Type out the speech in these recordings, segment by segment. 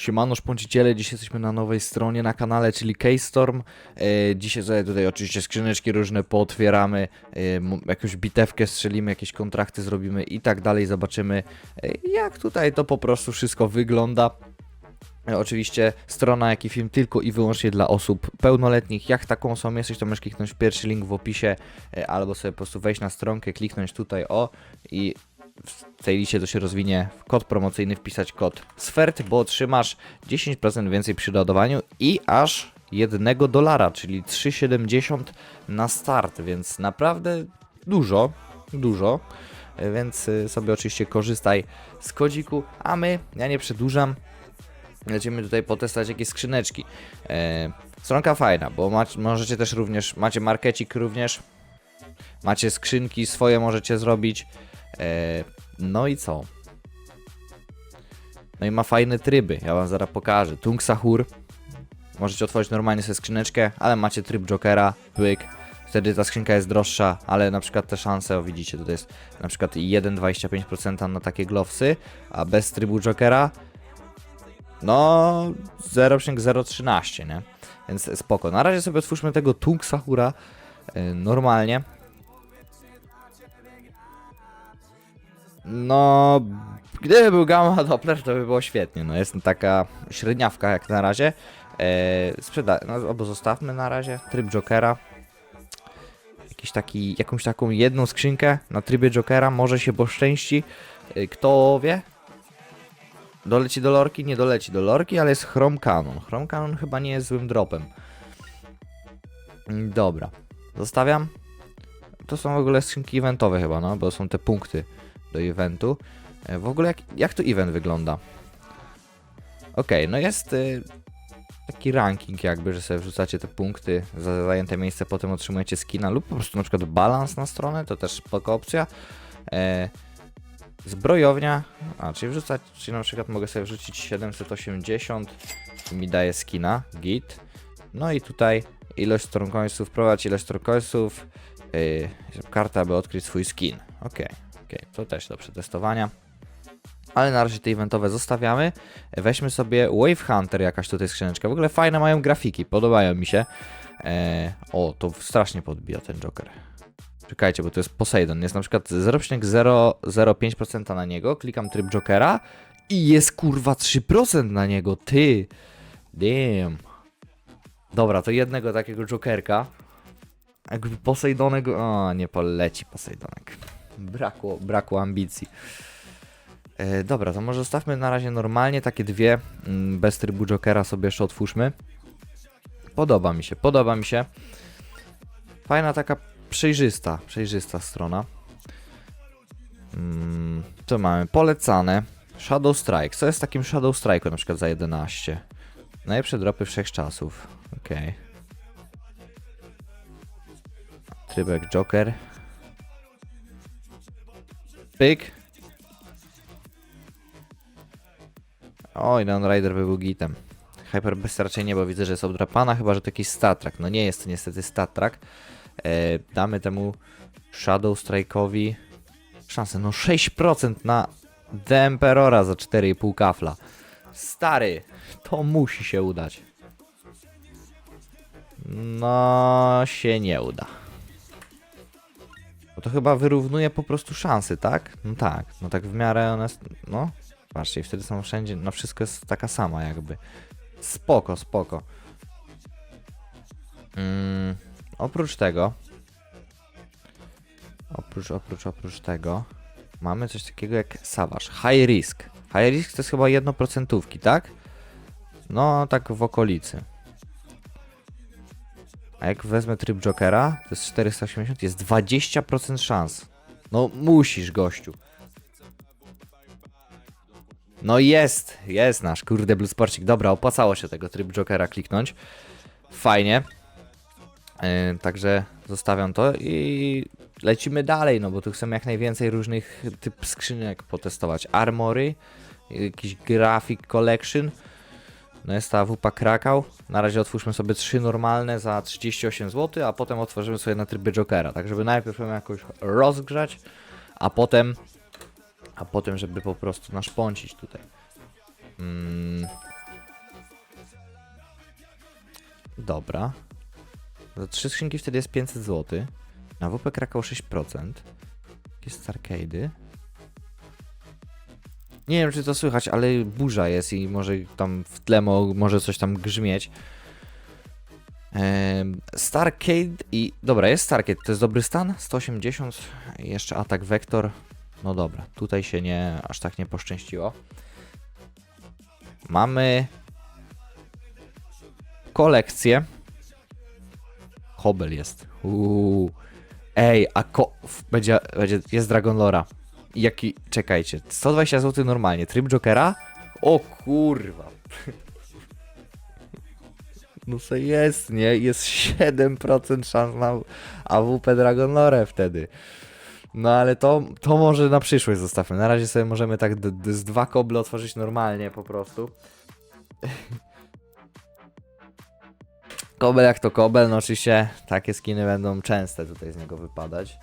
Siemano szponciciele, dzisiaj jesteśmy na nowej stronie na kanale, czyli Keystorm. E, dzisiaj sobie tutaj oczywiście skrzyneczki różne pootwieramy, e, jakąś bitewkę strzelimy, jakieś kontrakty zrobimy i tak dalej. Zobaczymy e, jak tutaj to po prostu wszystko wygląda. E, Oczywiście strona, jak i film tylko i wyłącznie dla osób pełnoletnich. Jak taką osobą jesteś, to możesz kliknąć pierwszy link w opisie, albo sobie po prostu wejść na stronkę, kliknąć tutaj o i w tej liście to się rozwinie w kod promocyjny, wpisać kod SFERT, bo otrzymasz 10% więcej przy doładowaniu i aż 1 dolara, czyli 3,70 na start, więc naprawdę dużo, dużo. E, Więc y, sobie oczywiście korzystaj z kodziku, a my, ja nie przedłużam, lecimy tutaj potestać jakieś skrzyneczki. E, stronka fajna, bo macie, możecie też również, macie markecik również, macie skrzynki swoje możecie zrobić. E, no i co? No i ma fajne tryby, ja wam zaraz pokażę. Tung Sahur, możecie otworzyć normalnie sobie skrzyneczkę, ale macie tryb Jokera, pyk. Wtedy ta skrzynka jest droższa, ale na przykład te szanse, o widzicie, tutaj jest na przykład 1,25% na takie glowsy, a bez trybu Jokera no 0,013, nie? Więc spoko. Na razie sobie otwórzmy tego Tung Sahura y, normalnie. No, gdyby był Gamma Doppler, to by było świetnie. No, jest taka średniawka jak na razie. E, sprzeda no, albo zostawmy na razie tryb Jokera. Jakiś taki, jakąś taką jedną skrzynkę na trybie Jokera, może się poszczęści. E, kto wie? Doleci do lorki? Nie doleci do lorki, ale jest Chrome Cannon. Chrome Cannon chyba nie jest złym dropem. Dobra, zostawiam. To są w ogóle skrzynki eventowe chyba, no, bo są te punkty do eventu. E, W ogóle jak, jak to event wygląda? Okej, no jest y, taki ranking jakby, że sobie wrzucacie te punkty za zajęte miejsce, potem otrzymujecie skina lub po prostu na przykład balans na stronę, to też spoko opcja. E, zbrojownia, a czyli wrzucać, czyli na przykład mogę sobie wrzucić 780 i mi daje skina, git. No i tutaj ilość stronkońców, wprowadź ilość stronkońców, yy, karta, aby odkryć swój skin. Okej. Okej, to też do przetestowania. Ale na razie te eventowe zostawiamy. Weźmy sobie Wave Hunter, jakaś tutaj skrzyneczka. W ogóle fajne mają grafiki, podobają mi się. E, o, to strasznie podbija ten Joker. Czekajcie, bo to jest Poseidon. Jest na przykład 0,005% na niego. Klikam tryb Jokera i jest kurwa 3% na niego. Ty. Damn. Dobra, to jednego takiego Jokerka. Jakby Posejdonek. O, nie poleci Posejdonek. Brakło, brakło ambicji. E, dobra, to może zostawmy na razie normalnie takie dwie. mm, Bez trybu Jokera sobie jeszcze otwórzmy. Podoba mi się, podoba mi się. Fajna taka przejrzysta, przejrzysta strona. Mm, to mamy polecane. Shadow Strike. Co jest takim Shadow Strike'u na przykład za 11? Najlepsze dropy wszechczasów. Okej. Trybek Joker. Pyk. Oj, Neon Rider by był gitem. Hyper Beast raczej nie, bo widzę, że jest obdrapana, chyba że to jakiś Statrak. No nie jest to niestety Statrak. E, damy temu Shadow Strike'owi szansę. No 6% na The Emperora za 4,5 kafla. Stary, to musi się udać. No się nie uda. Bo to chyba wyrównuje po prostu szanse, tak? No tak, no tak w miarę one... No, patrzcie, wtedy są wszędzie, no wszystko jest taka sama jakby. Spoko, spoko. Mm, oprócz tego... Oprócz, oprócz, oprócz tego... Mamy coś takiego jak Savage. High Risk. High Risk to jest chyba jednoprocentówki, tak? No, tak w okolicy. A jak wezmę tryb Jokera, to jest 480, jest 20% szans. No musisz, gościu. No jest, jest nasz, kurde, Blue Sporcik. Dobra, opłacało się tego tryb Jokera kliknąć. Fajnie. Yy, także zostawiam to i lecimy dalej, no bo tu chcemy jak najwięcej różnych typ skrzynek potestować. Armory, jakiś Graphic Collection. No jest ta WP Krakał. Na razie otwórzmy sobie trzy normalne za 38 zł, a potem otworzymy sobie na trybie Jokera. Tak żeby najpierw ją jakoś rozgrzać, a potem A potem, żeby po prostu naszpącić tutaj. Mm. Dobra. Za trzy skrzynki wtedy jest 500 zł. Na WP Krakał 6%. Jest z arcade'y. Nie wiem, czy to słychać, ale burza jest i może tam w tle mo może coś tam grzmieć. Starcade i... Dobra, jest Starcade, to jest dobry stan? 180, jeszcze atak Vector. No dobra, tutaj się nie, aż tak nie poszczęściło. Mamy kolekcję. Hobel jest. Uuu. Ej, a ko... będzie, będzie, jest Dragon Lora. Jaki, czekajcie, 120 zł normalnie, tryb Jokera? O kurwa. No to jest, nie? Jest 7% szans na AWP Dragon Lore wtedy. No ale to, to może na przyszłość zostawmy. Na razie sobie możemy tak z dwa koble otworzyć normalnie po prostu. Kobel jak to kobel, no oczywiście takie skiny będą częste tutaj z niego wypadać.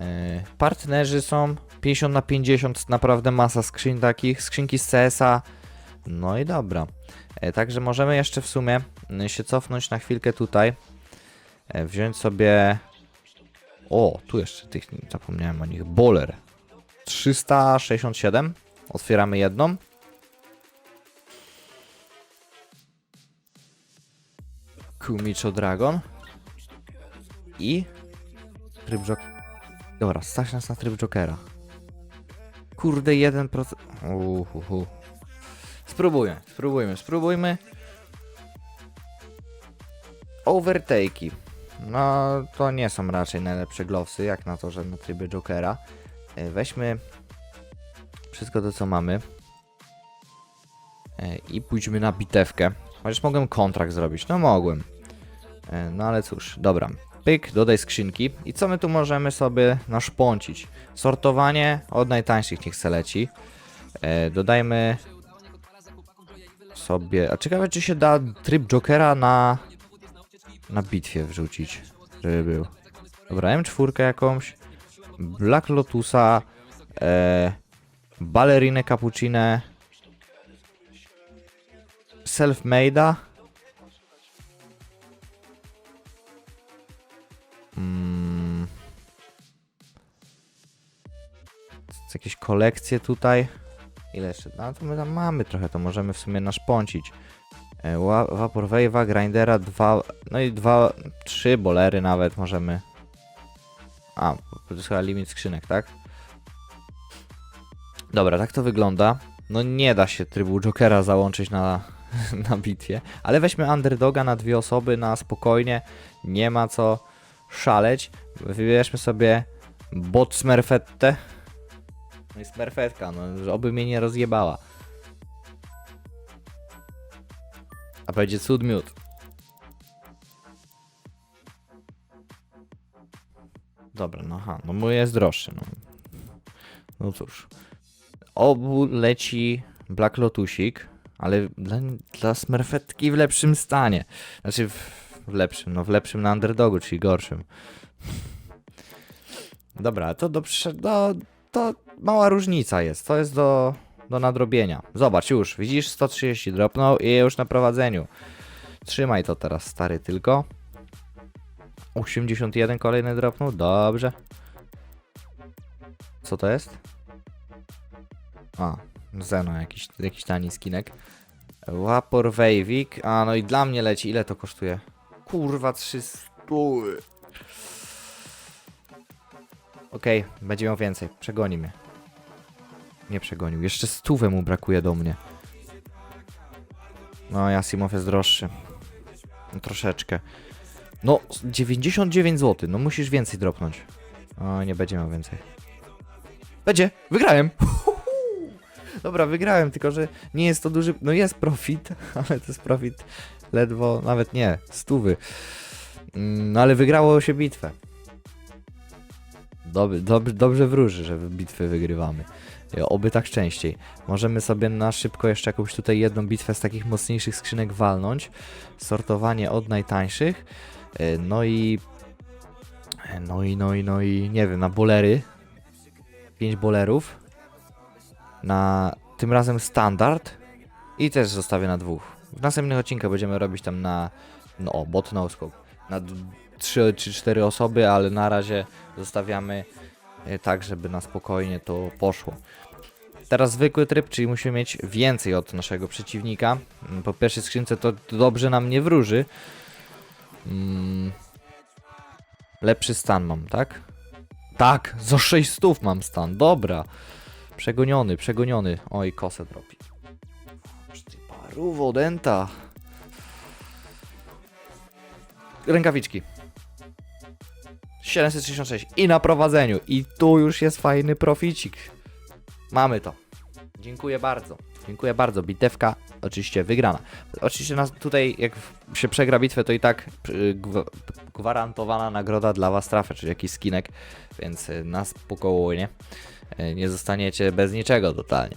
Yy, partnerzy są 50 na 50, naprawdę masa skrzyń takich, skrzynki z CS-a. No i dobra. E, Także możemy jeszcze w sumie mm, się cofnąć na chwilkę tutaj. E, Wziąć sobie. O, tu jeszcze tych zapomniałem o nich. Boler 367. Otwieramy jedną. Kumicho Dragon. I tryb Jok... Dobra, stać nas na tryb Jokera. Kurde, 1%. Uhuhu. Spróbujmy, spróbujmy, spróbujmy. Overtake'i. No, to nie są raczej najlepsze glowsy, jak na to, że na trybie Jokera. E, Weźmy wszystko to, co mamy. E, I pójdźmy na bitewkę. Chociaż mogłem kontrakt zrobić. No mogłem. E, No ale cóż, dobra. Pyk, dodaj skrzynki. I co my tu możemy sobie naszpącić? Sortowanie od najtańszych niech se leci. E, dodajmy sobie. A ciekawe, czy się da tryb Jokera na. na bitwie wrzucić, żeby był. Dobra, M4 jakąś. Black Lotusa. E, balerinę. Self-made'a. Jakieś kolekcje tutaj. Ile jeszcze? No to my tam mamy trochę, to możemy w sumie naszpącić. E, Wa- Vapor Wave'a, Grindera, dwa, no i dwa, trzy bolery nawet możemy. A, to jest chyba limit skrzynek, tak? Dobra, tak to wygląda. No nie da się trybu Jokera załączyć na, na bitwie, ale weźmy Underdoga na dwie osoby, na spokojnie, nie ma co szaleć. Wybierzmy sobie bot Smurfette. No i Smurfetka, no, oby mnie nie rozjebała. A będzie cud miód. Dobra, no aha, no mój jest droższy, no. No cóż. Obu leci Black Lotusik, ale dla, dla Smurfetki w lepszym stanie. Znaczy w, w lepszym, no w lepszym na underdogu, czyli gorszym. Dobra, to do, do to mała różnica jest. To jest do, do nadrobienia. Zobacz, już, widzisz, 130 dropnął i już na prowadzeniu. Trzymaj to teraz, stary, tylko. 81 kolejny dropnął, dobrze. Co to jest? A, Zeno, jakiś, jakiś tani skinek. Łapor Wavik, a no i dla mnie leci, ile to kosztuje? Kurwa, 300. Okej, będzie miał więcej. Przegoni mnie. Nie przegonił. Jeszcze stówę mu brakuje do mnie. No, Jasimow jest droższy. No, troszeczkę. No, 99 zł. No, musisz więcej dropnąć. O, nie będzie miał więcej. Będzie! Wygrałem! Dobra, wygrałem, tylko że nie jest to duży. No, jest profit, ale to jest profit ledwo, nawet nie, stówy. Mm, No, ale wygrało się bitwę. Dob dob dobrze wróży, że bitwy wygrywamy. E, Oby tak częściej. Możemy sobie na szybko jeszcze jakąś tutaj jedną bitwę z takich mocniejszych skrzynek walnąć. Sortowanie od najtańszych. E, No i... e, No i, no i, no i... Nie wiem, na bolery. 5 bolerów. na tym razem standard i też zostawię na dwóch. W następnych odcinkach będziemy robić tam na, no bot no scope, na 3 czy 4 osoby, ale na razie zostawiamy e, tak, żeby na spokojnie to poszło. Teraz zwykły tryb, czyli musimy mieć więcej od naszego przeciwnika. Mm, Po pierwszej skrzynce to dobrze nam nie wróży. Mm. Lepszy stan mam, tak? Tak, za 6 stów mam stan, dobra. Przegoniony, przegoniony. Oj, kosę dropi. Paru denta. Rękawiczki. 766 i na prowadzeniu. I tu już jest fajny proficik. Mamy to. Dziękuję bardzo. Dziękuję bardzo. Bitewka oczywiście wygrana. Oczywiście nas tutaj, jak się przegra bitwę, to i tak y, gwa- gwarantowana nagroda dla was trafia, czyli jakiś skinek, więc y, nas pokołuje. Y, Nie zostaniecie bez niczego totalnie.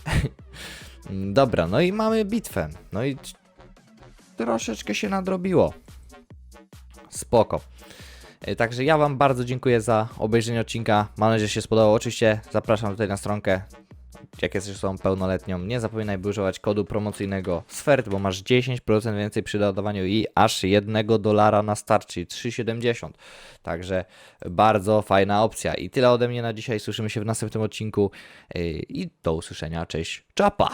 Dobra, no i mamy bitwę. No i troszeczkę się nadrobiło. Spoko. Y, Także ja Wam bardzo dziękuję za obejrzenie odcinka. Mam nadzieję, że się spodobało. Oczywiście zapraszam tutaj na stronkę. Jak jesteś osobą pełnoletnią, nie zapominaj by używać kodu promocyjnego SFERT, bo masz 10% więcej przy dodawaniu i aż 1 dolara na start, czyli 3,70. Także bardzo fajna opcja. I tyle ode mnie na dzisiaj. Słyszymy się w następnym odcinku. Yy, I do usłyszenia. Cześć. Czapa!